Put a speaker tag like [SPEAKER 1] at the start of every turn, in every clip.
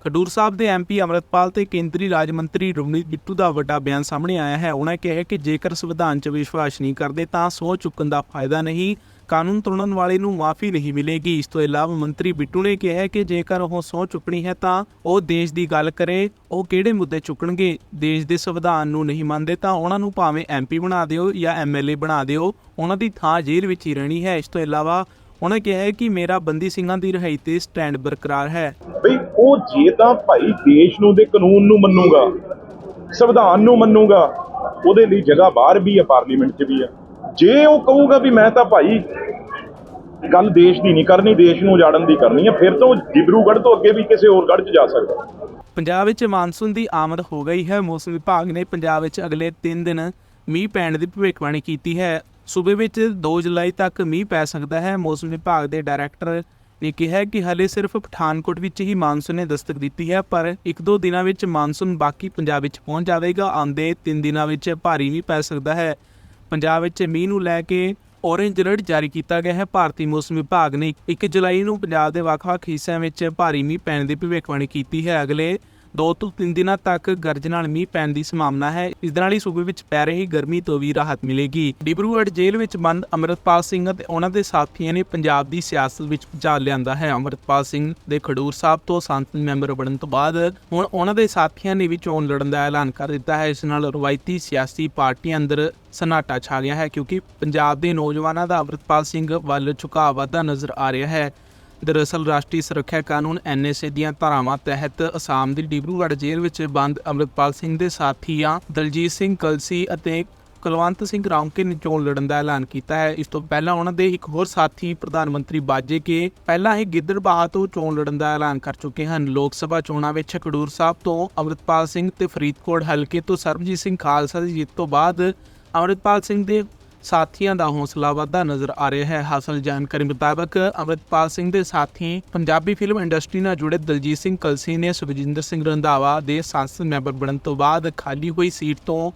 [SPEAKER 1] ਖਡੂਰ ਸਾਹਿਬ ਦੇ ਐਮਪੀ ਅਮਰਤਪਾਲ ਤੇ ਕੇਂਦਰੀ ਰਾਜ ਮੰਤਰੀ ਰਵਨੀਤ ਬਿੱਟੂ ਦਾ ਵੱਡਾ ਬਿਆਨ ਸਾਹਮਣੇ ਆਇਆ ਹੈ। ਉਹਨਾਂ ਕਿਹਾ ਕਿ ਜੇਕਰ ਸੰਵਿਧਾਨ 'ਚ ਵਿਸ਼ਵਾਸ ਨਹੀਂ ਕਰਦੇ ਤਾਂ ਸਹੁੰ ਚੁੱਕਣ ਦਾ ਫਾਇਦਾ ਨਹੀਂ, ਕਾਨੂੰਨ ਤੋੜਨ ਵਾਲੇ ਨੂੰ ਮਾਫੀ ਨਹੀਂ ਮਿਲੇਗੀ। ਇਸ ਤੋਂ ਇਲਾਵਾ ਮੰਤਰੀ ਬਿੱਟੂ ਨੇ ਕਿਹਾ ਕਿ ਜੇਕਰ ਉਹ ਸਹੁੰ ਚੁੱਕਣੀ ਹੈ ਤਾਂ ਉਹ ਦੇਸ਼ ਦੀ ਗੱਲ ਕਰੇ, ਉਹ ਕਿਹੜੇ ਮੁੱਦੇ ਚੁੱਕਣਗੇ? ਦੇਸ਼ ਦੇ ਸੰਵਿਧਾਨ ਨੂੰ ਨਹੀਂ ਮੰਨਦੇ ਤਾਂ ਉਹਨਾਂ ਨੂੰ ਭਾਵੇਂ ਐਮਪੀ ਬਣਾ ਦਿਓ ਜਾਂ ਐਮਐਲਏ ਬਣਾ ਦਿਓ ਉਹਨਾਂ ਦੀ ਥਾਂ ਜੇਲ੍ਹ ਵਿੱਚ ਹੀ ਰਹਿਣੀ ਹੈ। ਇਸ ਤੋਂ ਇਲਾਵਾ ਉਹਨਾਂ ਕਿਹਾ ਹੈ ਕਿ ਮੇਰਾ ਬੰਦੀ ਸਿੰਘਾਂ ਦੀ ਰਿਹਾਈ ਤੇ ਸਟੈਂਡ ਬਰਕਰਾਰ ਹੈ।
[SPEAKER 2] ਬਈ ਉਹ ਜੇ ਤਾਂ ਭਾਈ ਦੇਸ਼ ਨੂੰ ਦੇ ਕਾਨੂੰਨ ਨੂੰ ਮੰਨੂਗਾ ਸੰਵਿਧਾਨ ਨੂੰ ਮੰਨੂਗਾ ਉਹਦੇ ਲਈ ਜਗ੍ਹਾ ਬਾਹਰ ਵੀ ਹੈ ਪਾਰਲੀਮੈਂਟ 'ਚ ਵੀ ਹੈ ਜੇ ਉਹ ਕਹੂਗਾ ਵੀ ਮੈਂ ਤਾਂ ਭਾਈ ਗੱਲ ਦੇਸ਼ ਦੀ ਨਹੀਂ ਕਰਨੀ ਦੇਸ਼ ਨੂੰ ਉਜਾੜਨ ਦੀ ਕਰਨੀ ਹੈ ਫਿਰ ਤਾਂ ਉਹ ਡਿਬਰੂਗੜ੍ਹ ਤੋਂ ਅੱਗੇ ਵੀ ਕਿਸੇ ਹੋਰ ਗੜ੍ਹ 'ਚ ਜਾ ਸਕਦਾ।
[SPEAKER 1] ਪੰਜਾਬ ਵਿੱਚ ਮਾਨਸੂਨ ਦੀ ਆਮਦ ਹੋ ਗਈ ਹੈ। ਮੌਸਮ ਵਿਭਾਗ ਨੇ ਪੰਜਾਬ ਵਿੱਚ ਅਗਲੇ 3 ਦਿਨ ਮੀਂਹ ਪੈਣ ਦੀ ਭਵਿੱਖਬਾਣੀ ਕੀਤੀ ਹੈ। ਸੂਬੇ ਵਿੱਚ 2 ਜੁਲਾਈ ਤੱਕ ਮੀਂਹ ਪੈ ਸਕਦਾ ਹੈ। ਮੌਸਮ ਵਿਭਾਗ ਦੇ ਡਾਇਰੈਕਟਰ ਨੇ ਕਿਹਾ ਕਿ ਹਲੇ ਸਿਰਫ ਪਠਾਨਕੋਟ ਵਿੱਚ ਹੀ ਮਾਨਸੂਨ ਨੇ ਦਸਤਕ ਦਿੱਤੀ ਹੈ, ਪਰ ਇੱਕ ਦੋ ਦਿਨਾਂ ਵਿੱਚ ਮਾਨਸੂਨ ਬਾਕੀ ਪੰਜਾਬ ਵਿੱਚ ਪਹੁੰਚ ਜਾਵੇਗਾ। ਆਉਂਦੇ 3 ਦਿਨਾਂ ਵਿੱਚ ਭਾਰੀ ਮੀਂਹ ਪੈ ਸਕਦਾ ਹੈ। ਪੰਜਾਬ ਵਿੱਚ ਮੀਂਹ ਨੂੰ ਲੈ ਕੇ ਔਰੇਂਜ ਅਲਰਟ ਜਾਰੀ ਕੀਤਾ ਗਿਆ ਹੈ। ਭਾਰਤੀ ਮੌਸਮ ਵਿਭਾਗ ਨੇ 1 ਜੁਲਾਈ ਨੂੰ ਪੰਜਾਬ ਦੇ ਵੱਖ-ਵੱਖ ਹਿੱਸਿਆਂ ਵਿੱਚ ਭਾਰੀ ਮੀਂਹ ਪੈਣ ਦੀ ਭਵਿੱਖਬਾਣੀ ਕੀਤੀ ਹੈ। ਅਗਲੇ 2 ਤੋਂ 3 ਦਿਨਾਂ ਤੱਕ ਗਰਜ ਨਾਲ ਮੀਂਹ ਪੈਣ ਦੀ ਸੰਭਾਵਨਾ ਹੈ। ਇਸ ਦੇ ਨਾਲ ਹੀ ਸੂਬੇ ਵਿੱਚ ਪੈ ਰਹੀ ਗਰਮੀ ਤੋਂ ਵੀ ਰਾਹਤ ਮਿਲੇਗੀ। ਡਿਬਰੂਗੜ੍ਹ ਜੇਲ੍ਹ ਵਿੱਚ ਬੰਦ ਅਮਰਤਪਾਲ ਸਿੰਘ ਅਤੇ ਉਹਨਾਂ ਦੇ ਸਾਥੀਆਂ ਨੇ ਪੰਜਾਬ ਦੀ ਸਿਆਸਤ ਵਿੱਚ ਭੁਚਾਲ ਲਿਆਂਦਾ ਹੈ। ਅਮਰਤਪਾਲ ਸਿੰਘ ਦੇ ਖਡੂਰ ਸਾਹਿਬ ਤੋਂ ਸੰਸਦ ਮੈਂਬਰ ਬਣਨ ਤੋਂ ਬਾਅਦ ਹੁਣ ਉਹਨਾਂ ਦੇ ਸਾਥੀਆਂ ਨੇ ਵੀ ਚੋਣ ਲੜਨ ਦਾ ਐਲਾਨ ਕਰ ਦਿੱਤਾ ਹੈ। ਇਸ ਨਾਲ ਰਵਾਇਤੀ ਸਿਆਸੀ ਪਾਰਟੀਆਂ ਅੰਦਰ ਸਨਾਟਾ ਛਾ ਗਿਆ ਹੈ ਕਿਉਂਕਿ ਪੰਜਾਬ ਦੇ ਨੌਜਵਾਨਾਂ ਦਾ ਅਮਰਤਪਾਲ ਸਿੰਘ ਵੱਲ ਝੁਕਾਅ ਵਧਦਾ ਨਜ਼ਰ ਆ ਰਿਹਾ ਹੈ। ਦਰਅਸਲ ਰਾਸ਼ਟਰੀ ਸੁਰੱਖਿਆ ਕਾਨੂੰਨ ਐਨਐਸਏ ਦੀਆਂ ਧਾਰਾਵਾਂ ਤਹਿਤ ਅਸਾਮ ਦੀ ਡਿਬਰੂਗੜ੍ਹ ਜੇਲ੍ਹ ਵਿੱਚ ਬੰਦ ਅਮਰਿਤਪਾਲ ਸਿੰਘ ਦੇ ਸਾਥੀਆਂ, ਦਲਜੀਤ ਸਿੰਘ ਕਲਸੀ ਅਤੇ ਕੁਲਵੰਤ ਸਿੰਘ ਰੌਂਕੇ ਨੇ ਚੋਣ ਲੜਨ ਦਾ ਐਲਾਨ ਕੀਤਾ ਹੈ। ਇਸ ਤੋਂ ਪਹਿਲਾਂ ਉਹਨਾਂ ਦੇ ਇੱਕ ਹੋਰ ਸਾਥੀ, ਪ੍ਰਧਾਨ ਮੰਤਰੀ ਬਾਜੇ ਕੇ ਪਹਿਲਾਂ ਹੀ ਗਿੱਦੜਬਾਹ ਤੋਂ ਚੋਣ ਲੜਨ ਦਾ ਐਲਾਨ ਕਰ ਚੁੱਕੇ ਹਨ। ਲੋਕ ਸਭਾ ਚੋਣਾਂ ਵਿੱਚ ਖਡੂਰ ਸਾਹਿਬ ਤੋਂ ਅਮਰਿਤਪਾਲ ਸਿੰਘ ਤੇ ਫਰੀਦਕੋਟ ਹਲਕੇ ਤੋਂ ਸਰਬਜੀਤ ਸਿੰਘ ਖਾਲਸਾ ਦੀ ਜਿੱਤ ਤੋਂ ਬਾਅਦ ਅਮਰਿਤਪਾਲ ਸਿੰਘ ਦੇ ਸਾਥੀਆਂ ਦਾ ਹੌਸਲਾ ਵਧਦਾ ਨਜ਼ਰ ਆ ਰਿਹਾ ਹੈ। ਹਾਸਲ ਜਾਣਕਾਰੀ ਮੁਤਾਬਕ ਅਮਰਿਤਪਾਲ ਸਿੰਘ ਦੇ ਸਾਥੀ ਪੰਜਾਬੀ ਫਿਲਮ ਇੰਡਸਟਰੀ ਨਾਲ ਜੁੜੇ ਦਲਜੀਤ ਸਿੰਘ ਕਲਸੀ ਨੇ ਸੁਖਜਿੰਦਰ ਸਿੰਘ ਰੰਧਾਵਾ ਦੇ ਸੰਸਦ ਮੈਂਬਰ ਬਣਨ ਤੋਂ ਬਾਅਦ ਖਾਲੀ ਹੋਈ ਸੀਟ ਤੋਂ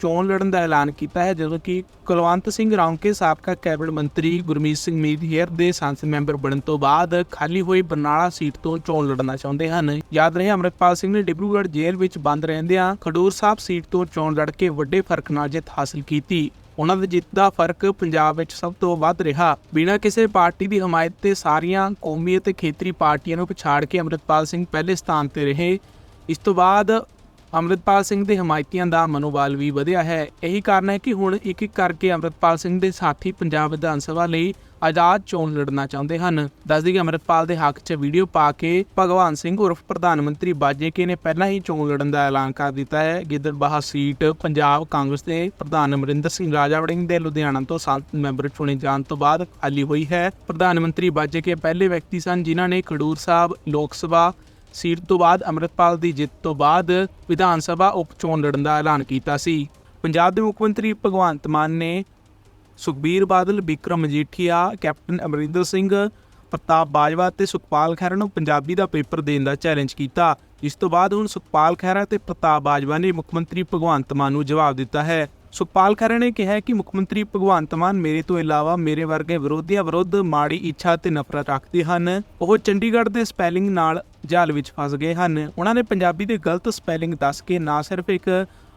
[SPEAKER 1] ਚੋਣ ਲੜਨ ਦਾ ਐਲਾਨ ਕੀਤਾ ਹੈ, ਜਦੋਂ ਕਿ ਕੁਲਵੰਤ ਸਿੰਘ ਰੌਂਕੇ, ਸਾਬਕਾ ਕੈਬਨਿਟ ਮੰਤਰੀ ਗੁਰਮੀਤ ਸਿੰਘ ਮੀਡੀਅਰ ਦੇ ਸੰਸਦ ਮੈਂਬਰ ਬਣਨ ਤੋਂ ਬਾਅਦ ਖਾਲੀ ਹੋਈ ਬਰਨਾਲਾ ਸੀਟ ਤੋਂ ਚੋਣ ਲੜਨਾ ਚਾਹੁੰਦੇ ਹਨ। ਯਾਦ ਰਹੇ, ਅਮਰਿਤਪਾਲ ਸਿੰਘ ਨੇ ਡਿਬਰੂਗੜ੍ਹ ਜੇਲ੍ਹ ਵਿੱਚ ਬੰਦ ਰਹਿੰਦਿਆਂ ਖਡੂਰ ਸਾਹਿਬ ਸੀਟ ਤੋਂ ਚੋਣ ਲੜ ਕੇ ਵੱਡੇ ਫ਼ਰਕ ਨਾਲ ਜਿੱਤ ਹਾਸਲ ਕੀਤੀ। ਉਹਨਾਂ ਦੀ ਜਿੱਤ ਦਾ ਫ਼ਰਕ ਪੰਜਾਬ ਵਿੱਚ ਸਭ ਤੋਂ ਵੱਧ ਰਿਹਾ। ਬਿਨਾਂ ਕਿਸੇ ਪਾਰਟੀ ਦੀ ਹਮਾਇਤ ਤੇ ਸਾਰੀਆਂ ਕੌਮੀ ਅਤੇ ਖੇਤਰੀ ਪਾਰਟੀਆਂ ਨੂੰ ਪਛਾੜ ਕੇ ਅਮਰਿਤਪਾਲ ਸਿੰਘ ਪਹਿਲੇ ਸਥਾਨ ਤੇ ਰਹੇ। ਇਸ ਤੋਂ ਬਾਅਦ ਅੰਮ੍ਰਿਤਪਾਲ ਸਿੰਘ ਦੇ ਹਮਾਇਤੀਆਂ ਦਾ ਮਨੋਬਲ ਵੀ ਵਧਿਆ ਹੈ। ਇਹੀ ਕਾਰਨ ਹੈ ਕਿ ਹੁਣ ਇੱਕ ਇੱਕ ਕਰਕੇ ਅੰਮ੍ਰਿਤਪਾਲ ਸਿੰਘ ਦੇ ਸਾਥੀ ਪੰਜਾਬ ਵਿਧਾਨ ਸਭਾ ਲਈ ਆਜ਼ਾਦ ਚੋਣ ਲੜਨਾ ਚਾਹੁੰਦੇ ਹਨ। ਦੱਸਦੀ ਕਿ ਅੰਮ੍ਰਿਤਪਾਲ ਦੇ ਹੱਕ 'ਚ ਵੀਡੀਓ ਪਾ ਕੇ ਭਗਵਾਨ ਸਿੰਘ ਉਰਫ ਪ੍ਰਧਾਨ ਮੰਤਰੀ ਬਾਜੇਕੇ ਨੇ ਪਹਿਲਾਂ ਹੀ ਚੋਣ ਲੜਨ ਦਾ ਐਲਾਨ ਕਰ ਦਿੱਤਾ ਹੈ। ਗਿੱਦੜਬਾਹਾ ਸੀਟ ਪੰਜਾਬ ਕਾਂਗਰਸ ਦੇ ਪ੍ਰਧਾਨ ਅਮਰਿੰਦਰ ਸਿੰਘ ਰਾਜਾ ਵੜਿੰਗ ਦੇ ਲੁਧਿਆਣਾ ਤੋਂ ਸੰਸਦ ਮੈਂਬਰ ਚੁਣੇ ਜਾਣ ਤੋਂ ਬਾਅਦ ਖਾਲੀ ਹੋਈ ਹੈ। ਪ੍ਰਧਾਨ ਮੰਤਰੀ ਬਾਜੇਕੇ ਪਹਿਲੇ ਵਿਅਕਤੀ ਸਨ ਜਿਨ੍ਹਾਂ ਨੇ ਖਡੂਰ ਸਾਹਿਬ ਲੋਕ ਸਭਾ ਸੀਟ ਤੋਂ ਬਾਅਦ ਅੰਮ੍ਰਿਤਪਾਲ ਦੀ ਜਿੱਤ ਤੋਂ ਬਾਅਦ ਵਿਧਾਨ ਸਭਾ ਉਪ ਚੋਣ ਲੜਨ ਦਾ ਐਲਾਨ ਕੀਤਾ ਸੀ। ਪੰਜਾਬ ਦੇ ਮੁੱਖ ਮੰਤਰੀ ਭਗਵੰਤ ਮਾਨ ਨੇ ਸੁਖਬੀਰ ਬਾਦਲ ਵਿਕਰਮ ਮਜੀਠੀਆ, ਕੈਪਟਨ ਅਮਰਿੰਦਰ ਸਿੰਘ, ਪ੍ਰਤਾਪ ਬਾਜਵਾ ਤੇ ਸੁਖਪਾਲ ਖਹਿਰਾ ਨੂੰ ਪੰਜਾਬੀ ਦਾ ਪੇਪਰ ਦੇਣ ਦਾ ਚੈਲੰਜ ਕੀਤਾ। ਇਸ ਤੋਂ ਬਾਅਦ ਹੁਣ ਸੁਖਪਾਲ ਖਹਿਰਾ ਤੇ ਪ੍ਰਤਾਪ ਬਾਜਵਾ ਨੇ ਮੁੱਖ ਮੰਤਰੀ ਭਗਵੰਤ ਮਾਨ ਨੂੰ ਜਵਾਬ ਦਿੱਤਾ ਹੈ। ਸੁਖਪਾਲ ਖਹਿਰਾ ਨੇ ਕਿਹਾ ਕਿ ਮੁੱਖ ਮੰਤਰੀ ਭਗਵੰਤ ਮਾਨ ਮੇਰੇ ਤੋਂ ਇਲਾਵਾ ਮੇਰੇ ਵਰਗੇ ਵਿਰੋਧੀਆਂ ਵਿਰੁੱਧ ਮਾੜੀ ਇੱਛਾ ਤੇ ਨਫ਼ਰਤ ਰੱਖਦੇ ਹਨ। ਉਹ ਚੰਡੀਗੜ੍ਹ ਦੇ ਸਪੈਲਿੰਗ ਨਾਲ ਜਾਲ ਵਿੱਚ ਫਸ ਗਏ ਹਨ। ਉਹਨਾਂ ਨੇ ਪੰਜਾਬੀ ਦੇ ਗਲਤ ਸਪੈਲਿੰਗ ਦੱਸ ਕੇ ਨਾ ਸਿਰਫ ਇੱਕ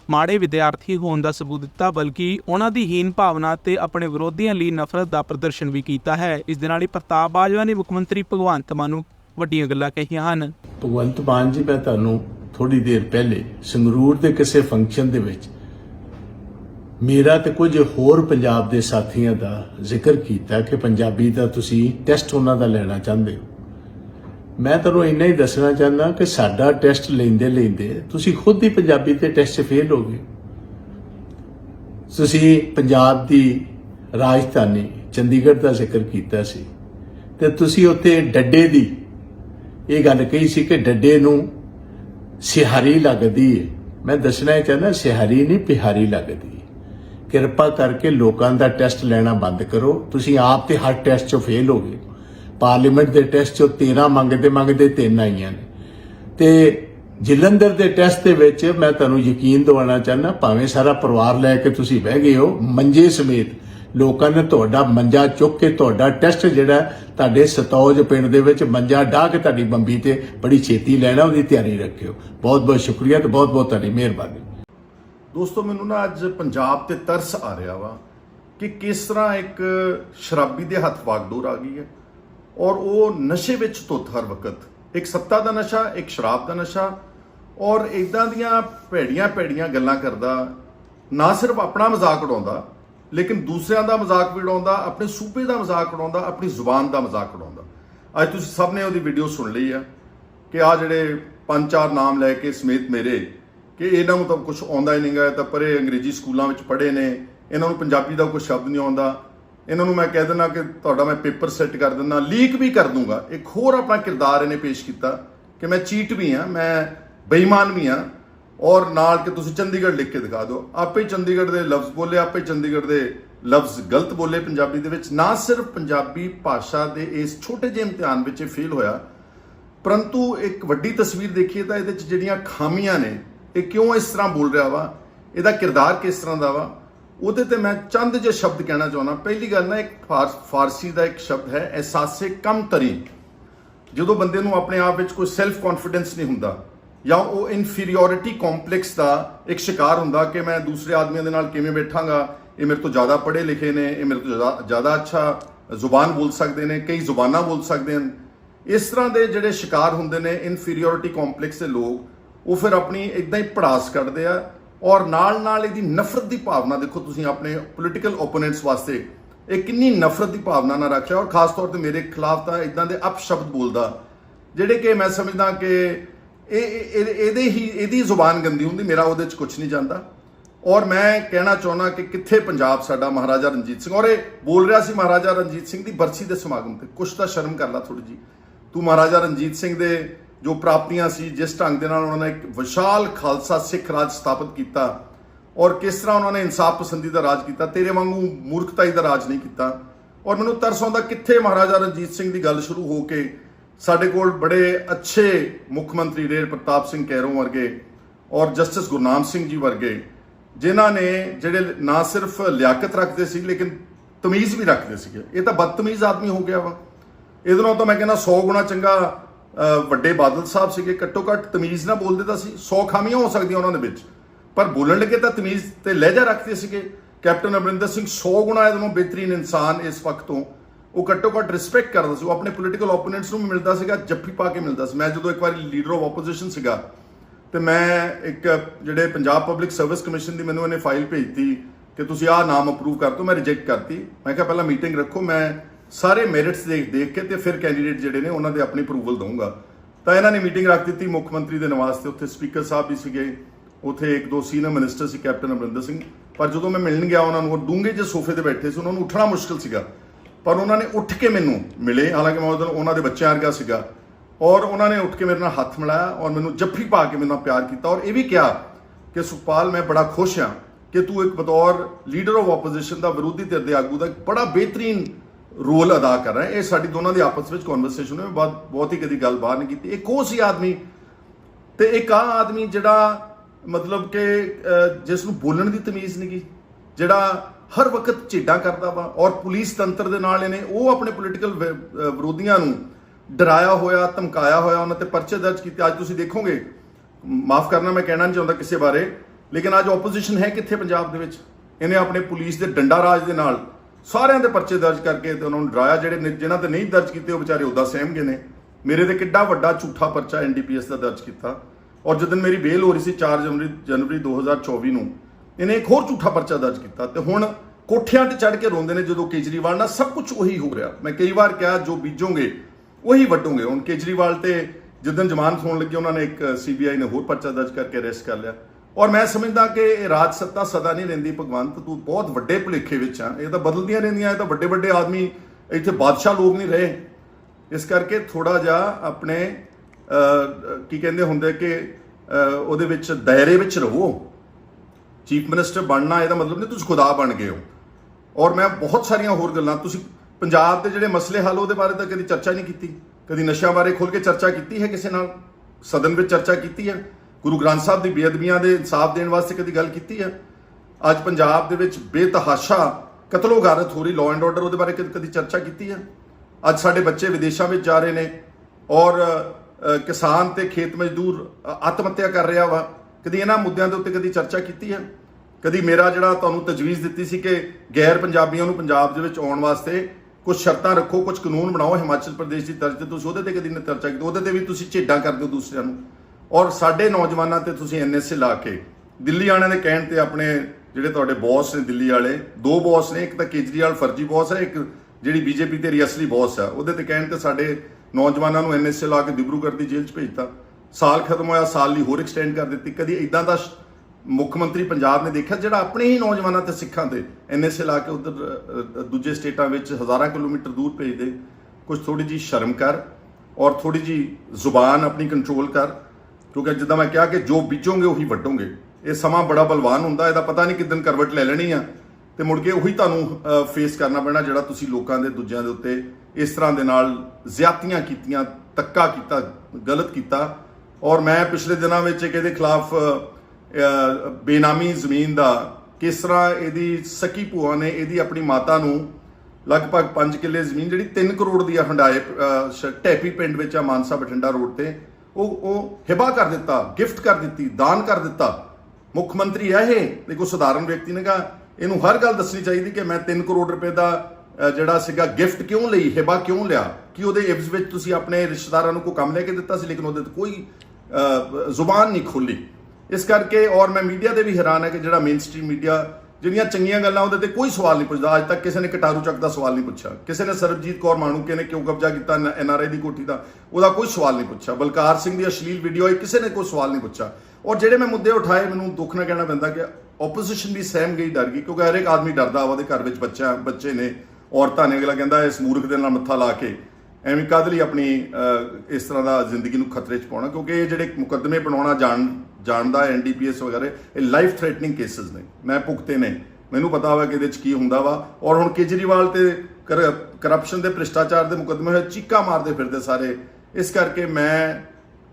[SPEAKER 1] ਮਾੜੇ ਵਿਦਿਆਰਥੀ ਹੋਣ ਦਾ ਸਬੂਤ ਦਿੱਤਾ, ਬਲਕਿ ਉਹਨਾਂ ਦੀ ਹੀਨ ਭਾਵਨਾ ਤੇ ਆਪਣੇ ਵਿਰੋਧੀਆਂ ਲਈ ਨਫ਼ਰਤ ਦਾ ਪ੍ਰਦਰਸ਼ਨ ਵੀ ਕੀਤਾ ਹੈ। ਇਸ ਦੇ ਨਾਲ ਹੀ ਪ੍ਰਤਾਪ ਬਾਜਵਾ ਨੇ ਮੁੱਖ ਮੰਤਰੀ ਭਗਵੰਤ ਮਾਨ ਨੂੰ ਵੱਡੀਆਂ ਗੱਲਾਂ ਕਹੀਆਂ ਹਨ।
[SPEAKER 3] ਭਗਵੰਤ ਮਾਨ ਜੀ, ਮੈਂ ਤੁਹਾਨੂੰ ਥੋੜੀ ਦੇਰ ਪਹਿਲੇ ਸੰਗਰੂਰ ਦੇ ਕਿਸੇ ਫੰਕਸ਼ਨ ਦੇ ਵਿੱਚ ਮੇਰਾ ਤੇ ਕੁਝ ਹੋਰ ਪੰਜਾਬ ਦੇ ਸਾਥੀਆਂ ਦਾ ਜ਼ਿਕਰ ਕੀਤਾ ਕਿ ਪੰਜਾਬੀ ਦਾ ਤੁਸੀਂ ਟੈਸਟ ਉਹਨਾਂ ਦਾ ਲੈਣਾ ਚਾਹੁੰਦੇ ਹੋ। ਮੈਂ ਤੁਹਾਨੂੰ ਇੰਨਾ ਹੀ ਦੱਸਣਾ ਚਾਹੁੰਦਾ ਕਿ ਸਾਡਾ ਟੈਸਟ ਲੈਂਦੇ ਲੈਂਦੇ ਤੁਸੀਂ ਖੁਦ ਹੀ ਪੰਜਾਬੀ ਤੇ ਟੈਸਟ ਫੇਲ ਹੋ ਗਏ। ਤੁਸੀਂ ਪੰਜਾਬ ਦੀ ਰਾਜਧਾਨੀ ਚੰਡੀਗੜ੍ਹ ਦਾ ਜ਼ਿਕਰ ਕੀਤਾ ਸੀ ਤੇ ਤੁਸੀਂ ਉੱਥੇ ਡੱਡੇ ਦੀ ਇਹ ਗੱਲ ਕਹੀ ਸੀ ਕਿ ਡੱਡੇ ਨੂੰ ਸਿਹਾਰੀ ਲੱਗਦੀ ਹੈ ਮੈਂ ਦੱਸਣਾ ਇਹ ਚਾਹੁੰਦਾ ਸਿਹਾਰੀ ਨਹੀਂ, ਪਿਹਾਰੀ ਲੱਗਦੀ ਹੈ। ਕਿਰਪਾ ਕਰਕੇ ਲੋਕਾਂ ਦਾ ਟੈਸਟ ਲੈਣਾ ਬੰਦ ਕਰੋ। ਤੁਸੀਂ ਆਪ ਤੇ ਹਰ ਟੈਸਟ 'ਚੋਂ ਫੇਲ ਹੋ ਗਏ ਪਾਰਲੀਮੈਂਟ ਦੇ ਟੈਸਟ 'ਚੋਂ 13 ਮੰਗਦੇ ਮੰਗਦੇ ਤਿੰਨ ਆਈਆਂ ਨੇ। ਤੇ ਜਲੰਧਰ ਦੇ ਟੈਸਟ ਦੇ ਵਿੱਚ ਮੈਂ ਤੁਹਾਨੂੰ ਯਕੀਨ ਦਿਵਾਉਣਾ ਚਾਹੁੰਦਾ, ਭਾਵੇਂ ਸਾਰਾ ਪਰਿਵਾਰ ਲੈ ਕੇ ਤੁਸੀਂ ਬਹਿ ਗਏ ਹੋ, ਮੰਜੇ ਸਮੇਤ ਲੋਕਾਂ ਨੇ ਤੁਹਾਡਾ ਮੰਜਾ ਚੁੱਕ ਕੇ ਤੁਹਾਡਾ ਟੈਸਟ ਜਿਹੜਾ ਤੁਹਾਡੇ ਸਤੌਜ ਪਿੰਡ ਦੇ ਵਿੱਚ ਮੰਜਾ ਢਾਹ ਕੇ ਤੁਹਾਡੀ ਬੰਬੀ ਤੇ ਬੜੀ ਛੇਤੀ ਲੈਣਾ, ਉਹਦੀ ਤਿਆਰੀ ਰੱਖਿਓ। ਬਹੁਤ ਬਹੁਤ ਸ਼ੁਕਰੀਆ ਤੇ ਬਹੁਤ ਬਹੁਤ ਤੁਹਾਡੀ ਮਿਹਰਬਾਨੀ।
[SPEAKER 4] ਦੋਸਤੋ, ਮੈਨੂੰ ਨਾ ਅੱਜ ਪੰਜਾਬ ਤੇ ਤਰਸ ਆ ਰਿਹਾ ਵਾ ਕਿ ਕਿਸ ਤਰ੍ਹਾਂ ਇੱਕ ਸ਼ਰਾਬੀ ਦੇ ਹੱਥ ਵਾਗਡੋਰ ਆ ਗਈ ਹੈ ਔਰ ਉਹ ਨਸ਼ੇ ਵਿੱਚ ਧੁੱਤ ਹਰ ਵਕਤ। ਇੱਕ ਸੱਤਾ ਦਾ ਨਸ਼ਾ, ਇੱਕ ਸ਼ਰਾਬ ਦਾ ਨਸ਼ਾ ਔਰ ਇਦਾਂ ਦੀਆਂ ਭੈੜੀਆਂ ਭੈੜੀਆਂ ਗੱਲਾਂ ਕਰਦਾ, ਨਾ ਸਿਰਫ ਆਪਣਾ ਮਜ਼ਾਕ ਉਡਾਉਂਦਾ, ਲੇਕਿਨ ਦੂਸਰਿਆਂ ਦਾ ਮਜ਼ਾਕ ਵੀ ਉਡਾਉਂਦਾ, ਆਪਣੇ ਸੂਬੇ ਦਾ ਮਜ਼ਾਕ ਉਡਾਉਂਦਾ, ਆਪਣੀ ਜ਼ੁਬਾਨ ਦਾ ਮਜ਼ਾਕ ਉਡਾਉਂਦਾ। ਅੱਜ ਤੁਸੀਂ ਸਭ ਨੇ ਉਹਦੀ ਵੀਡੀਓ ਸੁਣ ਲਈ ਆ ਕਿ ਆ ਜਿਹੜੇ ਪੰਜ ਚਾਰ ਨਾਮ ਲੈ ਕੇ ਸਮੇਤ ਮੇਰੇ ਕਿ ਇਹਨਾਂ ਨੂੰ ਤਾਂ ਕੁਝ ਆਉਂਦਾ ਹੀ ਨਹੀਂਗਾ ਤਾਂ ਪਰੇ ਅੰਗਰੇਜ਼ੀ ਸਕੂਲਾਂ ਵਿੱਚ ਪੜ੍ਹੇ ਨੇ, ਇਹਨਾਂ ਨੂੰ ਪੰਜਾਬੀ ਦਾ ਕੋਈ ਸ਼ਬਦ ਨਹੀਂ ਆਉਂਦਾ। ਇਹਨਾਂ ਨੂੰ ਮੈਂ ਕਹਿ ਦਿੰਦਾ ਕਿ ਤੁਹਾਡਾ ਮੈਂ ਪੇਪਰ ਸੈੱਟ ਕਰ ਦਿੰਦਾ, ਲੀਕ ਵੀ ਕਰ ਦੂੰਗਾ। ਇੱਕ ਹੋਰ ਆਪਣਾ ਕਿਰਦਾਰ ਇਹਨੇ ਪੇਸ਼ ਕੀਤਾ ਕਿ ਮੈਂ ਚੀਟ ਵੀ ਆ ਮੈਂ ਬੇਈਮਾਨ ਵੀ ਆ ਔਰ ਨਾਲ ਕਿ ਤੁਸੀਂ ਚੰਡੀਗੜ੍ਹ ਲਿਖ ਕੇ ਦਿਖਾ ਦਿਓ, ਆਪੇ ਚੰਡੀਗੜ੍ਹ ਦੇ ਲਫ਼ਜ਼ ਬੋਲੇ, ਆਪੇ ਚੰਡੀਗੜ੍ਹ ਦੇ ਲਫ਼ਜ਼ ਗਲਤ ਬੋਲੇ ਪੰਜਾਬੀ ਦੇ ਵਿੱਚ। ਨਾ ਸਿਰਫ ਪੰਜਾਬੀ ਭਾਸ਼ਾ ਦੇ ਇਸ ਛੋਟੇ ਜਿਹੇ ਇਮਤਿਹਾਨ ਵਿੱਚ ਫੇਲ ਹੋਇਆ, ਪਰੰਤੂ ਇੱਕ ਵੱਡੀ ਤਸਵੀਰ ਦੇਖੀਏ ਤਾਂ ਇਹਦੇ 'ਚ ਜਿਹੜੀਆਂ ਖਾਮੀਆਂ ਨੇ ਇਹ ਕਿਉਂ ਇਸ ਤਰ੍ਹਾਂ ਬੋਲ ਰਿਹਾ ਵਾ? ਇਹਦਾ ਕਿਰਦਾਰ ਕਿਸ ਤਰ੍ਹਾਂ ਦਾ ਵਾ? ਉਹਦੇ ਤੇ ਮੈਂ ਚੰਦ ਜਿਹੇ ਸ਼ਬਦ ਕਹਿਣਾ ਚਾਹੁੰਦਾ। ਪਹਿਲੀ ਗੱਲ ਨਾ, ਇੱਕ ਫਾਰ- ਫਾਰਸੀ ਦਾ ਇੱਕ ਸ਼ਬਦ ਹੈ, ਅਹਿਸਾਸੇ ਕਮ ਤਰੀ। ਜਦੋਂ ਬੰਦੇ ਨੂੰ ਆਪਣੇ ਆਪ ਵਿੱਚ ਕੋਈ ਸੈਲਫ ਕੌਨਫੀਡੈਂਸ ਨਹੀਂ ਹੁੰਦਾ ਜਾਂ ਉਹ ਇਨਫੀਰੀਓਰਿਟੀ ਕੰਪਲੈਕਸ ਦਾ ਇੱਕ ਸ਼ਿਕਾਰ ਹੁੰਦਾ ਕਿ ਮੈਂ ਦੂਸਰੇ ਆਦਮੀਆਂ ਦੇ ਨਾਲ ਕਿਵੇਂ ਬੈਠਾਂਗਾ, ਇਹ ਮੇਰੇ ਤੋਂ ਜ਼ਿਆਦਾ ਪੜ੍ਹੇ ਲਿਖੇ ਨੇ, ਇਹ ਮੇਰੇ ਤੋਂ ਜ਼ਿਆਦਾ- ਜ਼ਿਆਦਾ ਅੱਛਾ ਜ਼ੁਬਾਨ ਬੋਲ ਸਕਦੇ ਨੇ, ਕਈ ਜ਼ੁਬਾਨਾਂ ਬੋਲ ਸਕਦੇ ਹਨ। ਇਸ ਤਰ੍ਹਾਂ ਦੇ ਜਿਹੜੇ ਸ਼ਿਕਾਰ ਹੁੰਦੇ ਨੇ ਇਨਫੀਰੀਓਰਿਟੀ ਕੰਪਲੈਕਸ ਦੇ ਲੋਕ ਉਹ ਫਿਰ ਆਪਣੀ ਇਦਾਂ ਹੀ ਪੜਾਸ ਕੱਢਦੇ ਆ ਔਰ ਨਾਲ ਨਾਲ ਇਹਦੀ ਨਫ਼ਰਤ ਦੀ ਭਾਵਨਾ ਦੇਖੋ ਤੁਸੀਂ ਆਪਣੇ ਪੋਲੀਟੀਕਲ ਓਪੋਨੈਂਟਸ ਵਾਸਤੇ, ਇਹ ਕਿੰਨੀ ਨਫ਼ਰਤ ਦੀ ਭਾਵਨਾ ਨਾਲ ਰੱਖਿਆ ਔਰ ਖਾਸ ਤੌਰ ਤੇ ਮੇਰੇ ਖਿਲਾਫ ਤਾਂ ਇਦਾਂ ਦੇ ਅਪਸ਼ਬਦ ਬੋਲਦਾ, ਜਿਹੜੇ ਕਿ ਮੈਂ ਸਮਝਦਾ ਕਿ ਇਹ, ਇਹ- ਇਹ- ਇਹਦੇ ਹੀ, ਇਹਦੀ ਜ਼ੁਬਾਨ ਗੰਦੀ ਹੁੰਦੀ, ਮੇਰਾ ਉਹਦੇ 'ਚ ਕੁਝ ਨਹੀਂ ਜਾਂਦਾ। ਔਰ ਮੈਂ ਕਹਿਣਾ ਚਾਹੁੰਦਾ ਕਿ ਕਿੱਥੇ ਪੰਜਾਬ ਸਾਡਾ ਮਹਾਰਾਜਾ ਰਣਜੀਤ ਸਿੰਘ, ਔਰ ਇਹ ਬੋਲ ਰਿਹਾ ਸੀ ਮਹਾਰਾਜਾ ਰਣਜੀਤ ਸਿੰਘ ਦੀ ਬਰਸੀ ਦੇ ਸਮਾਗਮ ਤੇ, ਕੁਛ ਤਾਂ ਸ਼ਰਮ ਕਰ ਲੈ ਥੋੜੀ ਜੀ ਤੂੰ ਮਹਾਰਾਜਾ ਰਣਜੀਤ ਸਿੰਘ ਦੇ ਜੋ ਪ੍ਰਾਪਤੀਆਂ ਸੀ, ਜਿਸ ਢੰਗ ਦੇ ਨਾਲ ਉਹਨਾਂ ਨੇ ਇੱਕ ਵਿਸ਼ਾਲ ਖਾਲਸਾ ਸਿੱਖ ਰਾਜ ਸਥਾਪਿਤ ਕੀਤਾ ਔਰ ਕਿਸ ਤਰ੍ਹਾਂ ਉਹਨਾਂ ਨੇ ਇਨਸਾਫ ਪਸੰਦੀ ਦਾ ਰਾਜ ਕੀਤਾ, ਤੇਰੇ ਵਾਂਗੂ ਮੂਰਖਤਾਈ ਦਾ ਰਾਜ ਨਹੀਂ ਕੀਤਾ। ਔਰ ਮੈਨੂੰ ਤਰਸ ਆਉਂਦਾ ਕਿੱਥੇ ਮਹਾਰਾਜਾ ਰਣਜੀਤ ਸਿੰਘ ਦੀ ਗੱਲ ਸ਼ੁਰੂ ਹੋ ਕੇ ਸਾਡੇ ਕੋਲ ਬੜੇ ਅੱਛੇ ਮੁੱਖ ਮੰਤਰੀ ਰਹੇ ਪ੍ਰਤਾਪ ਸਿੰਘ ਕੈਰੋਂ ਵਰਗੇ ਔਰ ਜਸਟਿਸ ਗੁਰਨਾਮ ਸਿੰਘ ਜੀ ਵਰਗੇ, ਜਿਨ੍ਹਾਂ ਨੇ ਜਿਹੜੇ ਨਾ ਸਿਰਫ ਲਿਆਕਤ ਰੱਖਦੇ ਸੀ, ਲੇਕਿਨ ਤਮੀਜ਼ ਵੀ ਰੱਖਦੇ ਸੀਗੇ। ਇਹ ਤਾਂ ਬਦਤਮੀਜ਼ ਆਦਮੀ ਹੋ ਗਿਆ ਵਾ। ਇਹਦੇ ਨਾਲੋਂ ਤਾਂ ਮੈਂ ਕਹਿੰਦਾ 100 ਗੁਣਾ ਚੰਗਾ ਵੱਡੇ ਬਾਦਲ ਸਾਹਿਬ ਸੀਗੇ, ਘੱਟੋ ਘੱਟ ਤਮੀਜ਼ ਨਾਲ ਬੋਲਦੇ ਤਾਂ ਸੀ 100 ਖਾਮੀਆਂ ਹੋ ਸਕਦੀਆਂ ਉਹਨਾਂ ਦੇ ਵਿੱਚ। ਪਰ ਬੋਲਣ ਲੱਗੇ ਤਾਂ ਤਮੀਜ਼ ਤੇ ਲਹਿਜਾ ਰੱਖਦੇ ਸੀਗੇ। ਕੈਪਟਨ ਅਮਰਿੰਦਰ ਸਿੰਘ 100 ਗੁਣਾ ਇਹਦੇ ਬਿਹਤਰੀਨ ਇਨਸਾਨ ਇਸ ਵਕਤ ਤੋਂ। ਉਹ ਘੱਟੋ ਘੱਟ ਰਿਸਪੈਕਟ ਕਰਦਾ ਸੀ। ਉਹ ਆਪਣੇ ਪੋਲੀਟੀਕਲ ਓਪੋਨੈਂਟਸ ਨੂੰ ਵੀ ਮਿਲਦਾ ਸੀਗਾ, ਜੱਫੀ ਪਾ ਕੇ ਮਿਲਦਾ ਸੀ। ਮੈਂ ਜਦੋਂ ਇੱਕ ਵਾਰੀ ਲੀਡਰ ਆਫ ਆਪੋਜੀਸ਼ਨ ਸੀਗਾ, ਤੇ ਮੈਂ ਇੱਕ ਜਿਹੜੇ ਪੰਜਾਬ ਪਬਲਿਕ ਸਰਵਿਸ ਕਮਿਸ਼ਨ ਦੀ ਮੈਨੂੰ ਇਹਨੇ ਫਾਈਲ ਭੇਜਤੀ ਕਿ ਤੁਸੀਂ ਆਹ ਨਾਮ ਅਪਰੂਵ ਕਰ ਦਿਓ। ਮੈਂ ਰਿਜੈਕਟ ਕਰਤੀ। ਮੈਂ ਕਿਹਾ, ਪਹਿਲਾਂ ਮੀਟਿੰਗ ਰੱਖੋ। ਮੈਂ ਸਾਰੇ ਮੈਰਿਟਸ ਦੇਖ ਦੇਖ ਕੇ ਤੇ ਫਿਰ ਕੈਂਡੀਡੇਟ ਜਿਹੜੇ ਨੇ ਉਹਨਾਂ ਦੇ ਆਪਣੀ ਅਪਰੂਵਲ ਦਊਂਗਾ। ਤਾਂ ਇਹਨਾਂ ਨੇ ਮੀਟਿੰਗ ਰੱਖ ਦਿੱਤੀ ਮੁੱਖ ਮੰਤਰੀ ਦੇ ਨਿਵਾਸ ਤੇ। ਉੱਥੇ ਸਪੀਕਰ ਸਾਹਿਬ ਵੀ ਸੀਗੇ। ਉੱਥੇ ਇੱਕ ਦੋ ਸੀਨੀਅਰ ਮਿਨਿਸਟਰ ਸੀ ਕੈਪਟਨ ਅਮਰਿੰਦਰ ਸਿੰਘ। ਪਰ ਜਦੋਂ ਮੈਂ ਮਿਲਣ ਗਿਆ ਉਹਨਾਂ ਨੂੰ, ਉਹ ਡੂੰਘੇ ਜਿਹੇ ਸੋਫੇ ਤੇ ਬੈਠੇ ਸੀ। ਉਹਨਾਂ ਨੂੰ ਉੱਠਣਾ ਮੁਸ਼ਕਲ ਸੀਗਾ। ਪਰ ਉਹਨਾਂ ਨੇ ਉੱਠ ਕੇ ਮੈਨੂੰ ਮਿਲੇ। ਹਾਲਾਂਕਿ ਮੈਂ ਉਦੋਂ ਉਹਨਾਂ ਦੇ ਬੱਚਿਆਂ ਵਰਗਾ ਸੀਗਾ। ਔਰ ਉਹਨਾਂ ਨੇ ਉੱਠ ਕੇ ਮੇਰੇ ਨਾਲ ਹੱਥ ਮਿਲਾਇਆ ਔਰ ਮੈਨੂੰ ਜੱਫੀ ਪਾ ਕੇ ਮੇਰੇ ਨਾਲ ਪਿਆਰ ਕੀਤਾ। ਔਰ ਇਹ ਵੀ ਕਿਹਾ ਕਿ, ਸੁਖਪਾਲ, ਮੈਂ ਬੜਾ ਖੁਸ਼ ਹਾਂ ਕਿ ਤੂੰ ਇੱਕ ਬਤੌਰ ਲੀਡਰ ਆਫ ਆਪੋਜੀਸ਼ਨ ਦਾ ਵਿਰੋਧੀ ਧਿਰ ਦੇ ਆਗੂ ਦਾ ਇੱਕ ਬੜਾ ਬਿਹਤਰੀਨ ਰੋਲ ਅਦਾ ਕਰ ਰਿਹਾ ਹੈ। ਇਹ ਸਾਡੀ ਦੋਨਾਂ ਦੀ ਆਪਸ ਵਿੱਚ ਕਨਵਰਸੇਸ਼ਨ ਹੋਈ। ਬਹੁਤ ਬਹੁਤ ਹੀ ਕਦੀ ਗੱਲ ਬਾਹਰ ਨਹੀਂ ਕੀਤੀ। ਇੱਕ ਉਹ ਸੀ ਆਦਮੀ ਤੇ ਇੱਕ ਆ ਆਦਮੀ ਜਿਹੜਾ ਮਤਲਬ ਕਿ ਜਿਸ ਨੂੰ ਬੋਲਣ ਦੀ ਤਮੀਜ਼ ਨਹੀਂ ਗੀ, ਜਿਹੜਾ ਹਰ ਵਕਤ ਝੇਡਾਂ ਕਰਦਾ ਵਾ ਔਰ ਪੁਲਿਸ ਤੰਤਰ ਦੇ ਨਾਲ ਇਹਨੇ ਉਹ ਆਪਣੇ ਪੋਲੀਟੀਕਲ ਵਿਰੋਧੀਆਂ ਨੂੰ ਡਰਾਇਆ ਹੋਇਆ, ਧਮਕਾਇਆ ਹੋਇਆ, ਉਹਨਾਂ ਤੇ ਪਰਚੇ ਦਰਜ ਕੀਤੇ। ਅੱਜ ਤੁਸੀਂ ਦੇਖੋਗੇ, ਮਾਫ ਕਰਨਾ ਮੈਂ ਕਹਿਣਾ ਨਹੀਂ ਚਾਹੁੰਦਾ ਕਿਸੇ ਬਾਰੇ, ਲੇਕਿਨ ਅੱਜ ਆਪੋਜੀਸ਼ਨ ਹੈ ਕਿੱਥੇ ਪੰਜਾਬ ਦੇ ਵਿੱਚ? ਇਹਨੇ ਆਪਣੇ ਪੁਲਿਸ ਦੇ ਡੰਡਾ ਰਾਜ ਦੇ ਨਾਲ ਸਾਰਿਆਂ ਦੇ ਪਰਚੇ ਦਰਜ ਕਰਕੇ ਤੇ ਉਹਨਾਂ ਨੂੰ ਡਰਾਇਆ। ਜਿਹੜੇ ਨੇ- ਜਿਨ੍ਹਾਂ ਤੇ ਨਹੀਂ ਦਰਜ ਕੀਤੇ, ਉਹ ਵਿਚਾਰੇ ਉਦਾਂ ਸਹਿਮ ਗਏ ਨੇ। ਮੇਰੇ ਤੇ ਕਿੱਡਾ ਵੱਡਾ ਝੂਠਾ ਪਰਚਾ ਐਨਡੀਪੀਐਸ ਦਾ ਦਰਜ ਕੀਤਾ। ਔਰ ਜਦੋਂ ਮੇਰੀ ਬੇਲ ਹੋ ਰਹੀ ਸੀ 4 ਜਨਵਰੀ ਜਨਵਰੀ 2024 ਨੂੰ, ਇਹਨੇ ਇੱਕ ਹੋਰ ਝੂਠਾ ਪਰਚਾ ਦਰਜ ਕੀਤਾ। ਤੇ ਹੁਣ ਕੋਠਿਆਂ ਤੇ ਚੜ ਕੇ ਰੋਂਦੇ ਨੇ ਜਦੋਂ ਕੇਜਰੀਵਾਲ ਨਾਲ ਸਭ ਕੁਝ ਉਹੀ ਹੋ ਰਿਹਾ। ਮੈਂ ਕਈ ਵਾਰ ਕਿਹਾ, ਜੋ ਬੀਜੋਗੇ, ਉਹੀ ਵੱਢੋਗੇ। ਹੁਣ ਕੇਜਰੀਵਾਲ ਤੇ ਜਦੋਂ ਜ਼ਮਾਨਤ ਹੋਣ ਲੱਗੀ, ਉਹਨਾਂ ਨੇ ਇੱਕ ਸੀਬੀਆਈ ਨੇ ਹੋਰ ਪਰਚਾ ਦਰਜ ਕਰਕੇ ਅਰੈਸਟ ਕਰ ਲਿਆ। ਔਰ ਮੈਂ ਸਮਝਦਾ ਕਿ ਇਹ ਰਾਜ ਸੱਤਾ ਸਦਾ ਨਹੀਂ ਰਹਿੰਦੀ, ਭਗਵੰਤ ਤੂੰ ਬਹੁਤ ਵੱਡੇ ਭੁਲੇਖੇ ਵਿੱਚ ਆ। ਇਹ ਤਾਂ ਬਦਲਦੀਆਂ ਰਹਿੰਦੀਆਂ, ਇਹ ਤਾਂ ਵੱਡੇ ਵੱਡੇ ਆਦਮੀ, ਇੱਥੇ ਬਾਦਸ਼ਾਹ ਲੋਕ ਨਹੀਂ ਰਹੇ। ਇਸ ਕਰਕੇ ਥੋੜਾ ਜਿਹਾ ਆਪਣੇ ਕੀ ਕਹਿੰਦੇ ਹੁੰਦੇ ਕਿ ਉਹਦੇ ਵਿੱਚ ਦਾਇਰੇ ਵਿੱਚ ਰਹੋ। ਚੀਫ ਮਿਨਿਸਟਰ ਬਣਨਾ, ਇਹਦਾ ਮਤਲਬ ਨਹੀਂ ਤੁਸੀਂ ਖੁਦਾ ਬਣ ਗਏ ਹੋ। ਔਰ ਮੈਂ ਬਹੁਤ ਸਾਰੀਆਂ ਹੋਰ ਗੱਲਾਂ, ਤੁਸੀਂ ਪੰਜਾਬ ਦੇ ਜਿਹੜੇ ਮਸਲੇ ਹੱਲ, ਉਹਦੇ ਬਾਰੇ ਤਾਂ ਕਦੀ ਚਰਚਾ ਨਹੀਂ ਕੀਤੀ। ਕਦੀ ਨਸ਼ਿਆਂ ਬਾਰੇ ਖੁੱਲ ਕੇ ਚਰਚਾ ਕੀਤੀ ਹੈ ਕਿਸੇ ਨਾਲ? ਸਦਨ ਵਿੱਚ ਚਰਚਾ ਕੀਤੀ ਹੈ? ਗੁਰੂ ਗ੍ਰੰਥ ਸਾਹਿਬ ਦੀ ਬੇਅਦਬੀਆਂ ਦੇ ਇਨਸਾਫ ਦੇਣ ਵਾਸਤੇ ਕਦੀ ਗੱਲ ਕੀਤੀ ਹੈ? ਅੱਜ ਪੰਜਾਬ ਦੇ ਵਿੱਚ ਬੇਤਹਾਸ਼ਾ ਕਤਲੋ ਗਾਰਤ ਹੋ ਰਹੀ ਲਾਅ ਐਂਡ ਆਰਡਰ ਉਹਦੇ ਬਾਰੇ ਕਦੇ, ਕਦੀ ਚਰਚਾ ਕੀਤੀ ਹੈ? ਅੱਜ ਸਾਡੇ ਬੱਚੇ ਵਿਦੇਸ਼ਾਂ ਵਿੱਚ ਜਾ ਰਹੇ ਨੇ ਔਰ ਕਿਸਾਨ ਤੇ ਖੇਤ ਮਜ਼ਦੂਰ ਆਤਮ ਹੱਤਿਆ ਕਰ ਰਿਹਾ ਵਾ। ਕਦੀ ਇਹਨਾਂ ਮੁੱਦਿਆਂ ਦੇ ਉੱਤੇ ਕਦੀ ਚਰਚਾ ਕੀਤੀ ਹੈ? ਕਦੀ ਮੇਰਾ ਜਿਹੜਾ ਤੁਹਾਨੂੰ ਤਜਵੀਜ਼ ਦਿੱਤੀ ਸੀ ਕਿ ਗੈਰ ਪੰਜਾਬੀਆਂ ਨੂੰ ਪੰਜਾਬ ਦੇ ਵਿੱਚ ਆਉਣ ਵਾਸਤੇ ਕੁਝ ਸ਼ਰਤਾਂ ਰੱਖੋ ਕੁਝ ਕਾਨੂੰਨ ਬਣਾਓ ਹਿਮਾਚਲ ਪ੍ਰਦੇਸ਼ ਦੀ ਤਰਜ਼ ਤੇ, ਤੁਸੀਂ ਉਹਦੇ ਤੇ ਕਦੀ ਨਾ ਚਰਚਾ ਕੀਤੀ, ਉਹਦੇ ਤੇ ਵੀ ਤੁਸੀਂ ਝੇਡਾਂ ਕਰਦੇ ਹੋ ਦੂਸਰਿਆਂ ਨੂੰ। ਔਰ ਸਾਡੇ ਨੌਜਵਾਨਾਂ ਤੇ ਤੁਸੀਂ ਐਨਐਸਏ ਲਾ ਕੇ ਦਿੱਲੀ ਵਾਲਿਆਂ ਦੇ ਕਹਿਣ ਤੇ ਆਪਣੇ ਜਿਹੜੇ ਤੁਹਾਡੇ ਬੌਸ ਨੇ ਦਿੱਲੀ ਵਾਲੇ, ਦੋ ਬੌਸ ਨੇ, ਇੱਕ ਤਾਂ ਕੇਜਰੀਵਾਲ ਫਰਜੀ ਬੌਸ ਹੈ, ਇੱਕ ਜਿਹੜੀ ਬੀਜੇਪੀ ਤੇ ਅਸਲੀ ਬੌਸ ਹੈ। ਉਹਦੇ ਤੇ ਕਹਿਣ ਤੇ ਸਾਡੇ ਨੌਜਵਾਨਾਂ ਨੂੰ ਐਨਐਸਏ ਲਾ ਕੇ ਦਿਬਰੂਗੜ੍ਹ ਦੀ ਜੇਲ੍ਹ 'ਚ ਭੇਜਤਾ। ਸਾਲ ਖਤਮ ਹੋਇਆ, ਸਾਲ ਲਈ ਹੋਰ ਐਕਸਟੈਂਡ ਕਰ ਦਿੱਤੀ। ਕਦੀ ਇਦਾਂ ਦਾ ਮੁੱਖ ਮੰਤਰੀ ਪੰਜਾਬ ਨੇ ਦੇਖਿਆ, ਜਿਹੜਾ ਆਪਣੇ ਹੀ ਨੌਜਵਾਨਾਂ ਤੇ ਸਿੱਖਾਂ ਤੇ ਐਨਐਸਏ ਲਾ ਕੇ ਉਧਰ ਦੂਜੇ ਸਟੇਟਾਂ ਵਿੱਚ ਹਜ਼ਾਰਾਂ ਕਿਲੋਮੀਟਰ ਦੂਰ ਭੇਜਦੇ। ਕੁਝ ਥੋੜੀ ਜੀ ਸ਼ਰਮ ਕਰ ਔਰ ਥੋੜੀ ਜੀ ਜ਼ੁਬਾਨ ਆਪਣੀ ਕੰਟਰੋਲ ਕਰ। ਕਿਉਂਕਿ ਜਿੱਦਾਂ ਮੈਂ ਕਿਹਾ ਕਿ ਜੋ ਬੀਜੋਗੇ ਉਹੀ ਵੱਢੋਗੇ। ਇਹ ਸਮਾਂ ਬੜਾ ਬਲਵਾਨ ਹੁੰਦਾ ਇਹਦਾ ਪਤਾ ਨਹੀਂ ਕਿਦਨ ਕਰਵਟ ਲੈ ਲੈਣੀ ਆ। ਤੇ ਮੁੜ ਕੇ ਉਹੀ ਤੁਹਾਨੂੰ ਫੇਸ ਕਰਨਾ ਪੈਣਾ ਜਿਹੜਾ ਤੁਸੀਂ ਲੋਕਾਂ ਦੇ ਦੂਜਿਆਂ ਦੇ ਉੱਤੇ ਇਸ ਤਰ੍ਹਾਂ ਦੇ ਨਾਲ ਜ਼ਿਆਤੀਆਂ ਕੀਤੀਆਂ ਤੱਕਾ ਕੀਤਾ ਗਲਤ ਕੀਤਾ। ਔਰ ਮੈਂ ਪਿਛਲੇ ਦਿਨਾਂ ਵਿੱਚ ਇਹਦੇ ਖਿਲਾਫ ਬੇਨਾਮੀ ਜ਼ਮੀਨ ਦਾ ਕਿਸ ਤਰ੍ਹਾਂ ਇਹਦੀ ਸਕੀ ਭੂਆ ਨੇ ਇਹਦੀ ਆਪਣੀ ਮਾਤਾ ਨੂੰ ਲਗਭਗ 5 ਕਿੱਲੇ ਜ਼ਮੀਨ ਜਿਹੜੀ 3 ਕਰੋੜ ਦੀ ਆ ਹੰਡਾਏ ਅ, ਟੈਪੀ ਪਿੰਡ ਵਿੱਚ ਆ ਮਾਨਸਾ ਬਠਿੰਡਾ ਰੋਡ ਤੇ ਉਹ ਉਹ ਹਿਬਾ ਕਰ ਦਿੱਤਾ, ਗਿਫਟ ਕਰ ਦਿੱਤੀ, ਦਾਨ ਕਰ ਦਿੱਤਾ। ਮੁੱਖ ਮੰਤਰੀ ਹੈ ਇਹ, ਦੇਖੋ ਸਧਾਰਨ ਵਿਅਕਤੀ ਨੇ ਕਹਾ, ਇਹਨੂੰ ਹਰ ਗੱਲ ਦੱਸਣੀ ਚਾਹੀਦੀ ਕਿ ਮੈਂ 3 ਕਰੋੜ ਰੁਪਏ ਦਾ ਜਿਹੜਾ ਸੀਗਾ ਗਿਫਟ ਕਿਉਂ ਲਈ, ਹਿਬਾ ਕਿਉਂ ਲਿਆ? ਕਿ ਉਹਦੇ ਇਵਜ਼ ਵਿੱਚ ਤੁਸੀਂ ਆਪਣੇ ਰਿਸ਼ਤੇਦਾਰਾਂ ਨੂੰ ਕੋਈ ਕੰਮ ਲੈ ਕੇ ਦਿੱਤਾ ਸੀ, ਲੇਕਿਨ ਉਹਦੇ ਤੇ ਕੋਈ ਜ਼ੁਬਾਨ ਨਹੀਂ ਖੋਲੀ। ਇਸ ਕਰਕੇ ਔਰ ਮੈਂ ਮੀਡੀਆ ਦੇ ਵੀ ਹੈਰਾਨ ਹੈ ਕਿ ਜਿਹੜਾ ਮੇਨ ਸਟ੍ਰੀਮ ਮੀਡੀਆ ਜਿਹੜੀਆਂ ਚੰਗੀਆਂ ਗੱਲਾਂ ਉਹਦੇ ਤੇ ਕੋਈ ਸਵਾਲ ਨਹੀਂ ਪੁੱਛਦਾ। ਅੱਜ ਤੱਕ ਕਿਸੇ ਨੇ ਕਟਾਰੂ ਚੱਕ ਦਾ ਸਵਾਲ ਨਹੀਂ ਪੁੱਛਿਆ। ਕਿਸੇ ਨੇ ਸਰਬਜੀਤ ਕੌਰ ਮਾਣੂਕੇ ਨੇ ਕਿਉਂ ਕਬਜ਼ਾ ਕੀਤਾ ਐਨਆਰਆਈ ਦੀ ਕੋਠੀ ਦਾ, ਉਹਦਾ ਕੋਈ ਸਵਾਲ ਨਹੀਂ ਪੁੱਛਿਆ। ਬਲਕਾਰ ਸਿੰਘ ਦੀ ਅਸ਼ਲੀਲ ਵੀਡੀਓ ਹੈ ਕਿਸੇ ਨੇ ਕੋਈ ਸਵਾਲ ਨਹੀਂ ਪੁੱਛਿਆ। ਔਰ ਜਿਹੜੇ ਮੈਂ ਮੁੱਦੇ ਉਠਾਏ, ਮੈਨੂੰ ਦੁੱਖ ਨਾਲ ਕਹਿਣਾ ਪੈਂਦਾ ਕਿ ਆਪੋਜੀਸ਼ਨ ਵੀ ਸਹਿਮ ਗਈ ਡਰ ਗਈ, ਕਿਉਂਕਿ ਹਰ ਇੱਕ ਆਦਮੀ ਡਰਦਾ ਉਹਦੇ ਘਰ ਵਿੱਚ ਬੱਚਾ ਬੱਚੇ ਨੇ, ਔਰਤਾਂ ਨੇ। ਅਗਲਾ ਕਹਿੰਦਾ, ਇਸ ਮੂਰਖ ਦੇ ਨਾਲ ਮੱਥਾ ਲਾ ਕੇ ਐਵੇਂ ਕਾਹਦੇ ਲਈ ਆਪਣੀ ਇਸ ਤਰ੍ਹਾਂ ਦਾ ਜ਼ਿੰਦਗੀ ਨੂੰ ਖਤਰੇ 'ਚ ਪਾਉਣਾ? ਕਿਉਂਕਿ ਇਹ ਜਿਹੜੇ ਮੁਕੱਦਮੇ ਬਣਾਉਣਾ ਜਾਣ, ਜਾਣਦਾ ਐਨਡੀਪੀਐਸ ਵਗੈਰਾ, ਇਹ ਲਾਈਫ ਥ੍ਰੈਟਨਿੰਗ ਕੇਸਸ ਨੇ। ਮੈਂ ਭੁਗਤੇ ਨੇ। ਮੈਨੂੰ ਪਤਾ ਵਾ ਕਿ ਇਹਦੇ 'ਚ ਕੀ ਹੁੰਦਾ ਵਾ। ਔਰ ਹੁਣ ਕੇਜਰੀਵਾਲ ਤੇ ਕਰਪਸ਼ਨ ਦੇ ਭ੍ਰਿਸ਼ਟਾਚਾਰ ਦੇ ਮੁਕੱਦਮੇ ਹੋਏ, ਚੀਕਾ ਮਾਰਦੇ ਫਿਰਦੇ ਸਾਰੇ। ਇਸ ਕਰਕੇ ਮੈਂ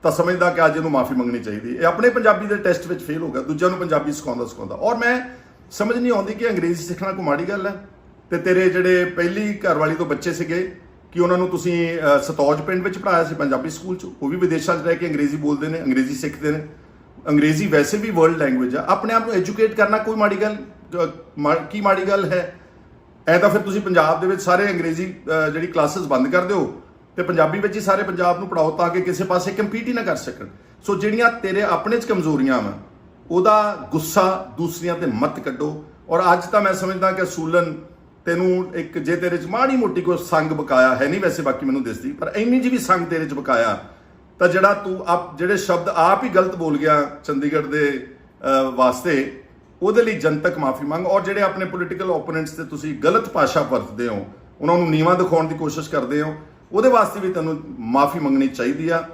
[SPEAKER 4] ਤਾਂ ਸਮਝਦਾ ਕਿ ਅੱਜ ਇਹਨੂੰ ਮਾਫੀ ਮੰਗਣੀ ਚਾਹੀਦੀ। ਇਹ ਆਪਣੇ ਪੰਜਾਬੀ ਦੇ ਟੈਸਟ ਵਿੱਚ ਫੇਲ ਹੋ ਗਿਆ, ਦੂਜਿਆਂ ਨੂੰ ਪੰਜਾਬੀ ਸਿਖਾਉਂਦਾ ਸਿਖਾਉਂਦਾ। ਔਰ ਮੈਂ ਸਮਝ ਨਹੀਂ ਆਉਂਦੀ ਕਿ ਅੰਗਰੇਜ਼ੀ ਸਿੱਖਣਾ ਕੋਈ ਮਾੜੀ ਗੱਲ ਹੈ? ਤੇ ਤੇਰੇ ਜਿਹੜੇ ਪਹਿਲੀ ਘਰਵਾਲੀ ਤੋਂ ਬੱਚੇ ਸੀਗੇ ਕਿ ਉਹਨਾਂ ਨੂੰ ਤੁਸੀਂ ਸਤੌਜ ਪਿੰਡ ਵਿੱਚ ਪੜਾਇਆ ਸੀ, ਪੰਜਾਬੀ ਸਕੂਲ ਚ। ਉਹ ਵੀ ਵਿਦੇਸ਼ਾਂ 'ਚ ਰਹਿ ਕੇ ਅੰਗਰੇਜ਼ੀ ਬੋਲਦੇ ਨੇ, ਅੰਗਰੇਜ਼ੀ ਸਿੱਖਦੇ ਨੇ। ਅੰਗਰੇਜ਼ੀ ਵੈਸੇ ਵੀ ਵਰਲਡ ਲੈਂਗੁਏਜ ਆ। ਆਪਣੇ ਆਪ ਨੂੰ ਐਜੂਕੇਟ ਕਰਨਾ ਕੋਈ ਮਾੜੀ ਗੱਲ ਮਾ- ਕੀ ਮਾੜੀ ਗੱਲ ਹੈ? ਐ ਤਾਂ ਫਿਰ ਤੁਸੀਂ ਪੰਜਾਬ ਦੇ ਵਿੱਚ ਸਾਰੇ ਅੰਗਰੇਜ਼ੀ ਜਿਹੜੀ ਕਲਾਸਿਸ ਬੰਦ ਕਰ ਦਿਓ ਤੇ ਪੰਜਾਬੀ ਵਿੱਚ ਹੀ ਸਾਰੇ ਪੰਜਾਬ ਨੂੰ ਪੜਾਓ ਤਾਂ ਕਿ ਕਿਸੇ ਪਾਸੇ ਕੰਪੀਟ ਹੀ ਨਾ ਕਰ ਸਕਣ। ਸੋ ਜਿਹੜੀਆਂ ਤੇਰੇ ਆਪਣੇ 'ਚ ਕਮਜ਼ੋਰੀਆਂ ਵਾ, ਉਹਦਾ ਗੁੱਸਾ ਦੂਸਰੀਆਂ ਤੇ ਮਤ ਕੱਢੋ। ਔਰ ਅੱਜ ਤਾਂ ਮੈਂ ਸਮਝਦਾ ਕਿ ਸੂਲਨ ਤੈਨੂੰ ਇੱਕ ਜੇ ਤੇਰੇ 'ਚ ਮਾੜੀ ਮੋਟੀ ਕੋਈ ਸੰਗ ਬਕਾਇਆ ਹੈ ਨਹੀਂ, ਵੈਸੇ ਬਾਕੀ ਮੈਨੂੰ ਦਿਸਦੀ, ਪਰ ਇੰਨੀ ਜੀ ਵੀ ਸੰਗ ਤੇਰੇ 'ਚ ਬਕਾਇਆ, ਤਾਂ ਜਿਹੜਾ ਤੂੰ ਆਪ, ਜਿਹੜੇ ਸ਼ਬਦ ਆਪ ਹੀ ਗਲਤ ਬੋਲ ਗਿਆ ਚੰਡੀਗੜ੍ਹ ਦੇ ਵਾਸਤੇ, ਉਹਦੇ ਲਈ ਜਨਤਕ ਮਾਫੀ ਮੰਗ, ਔਰ ਜਿਹੜੇ ਆਪਣੇ ਪੋਲੀਟੀਕਲ ਓਪੋਨੈਂਟਸ ਤੇ ਤੁਸੀਂ ਗਲਤ ਭਾਸ਼ਾ ਵਰਤਦੇ ਹੋ, ਉਹਨਾਂ ਨੂੰ ਨੀਵਾਂ ਦਿਖਾਉਣ ਦੀ ਕੋਸ਼ਿਸ਼ ਕਰਦੇ ਹੋ, ਉਹਦੇ ਵਾਸਤੇ ਵੀ ਤੁਹਾਨੂੰ ਮਾਫੀ ਮੰਗਣੀ ਚਾਹੀਦੀ ਆ।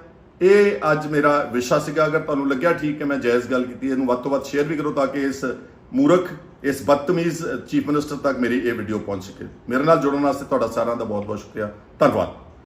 [SPEAKER 4] ਇਹ ਅੱਜ ਮੇਰਾ ਵਿਸ਼ਾ ਸੀਗਾ, ਅਗਰ ਤੁਹਾਨੂੰ ਲੱਗਿਆ ਠੀਕ ਹੈ, ਮੈਂ ਜਾਇਜ਼ ਗੱਲ ਕੀਤੀ, ਇਹਨੂੰ ਵੱਧ ਤੋਂ ਵੱਧ ਸ਼ੇਅਰ ਵੀ ਕਰੋ ਤਾਂ ਕਿ ਇਸ ਮੂਰਖ, ਇਸ ਬਦਤਮੀਜ਼ ਚੀਫ ਮਿਨਿਸਟਰ ਤੱਕ ਮੇਰੀ ਇਹ ਵੀਡੀਓ ਪਹੁੰਚ ਸਕੇ ਮੇਰੇ ਨਾਲ ਜੁੜਨ ਵਾਸਤੇ ਤੁਹਾਡਾ ਸਾਰਿਆਂ ਦਾ ਬਹੁਤ ਬਹੁਤ ਸ਼ੁਕਰੀਆ। ਧੰਨਵਾਦ।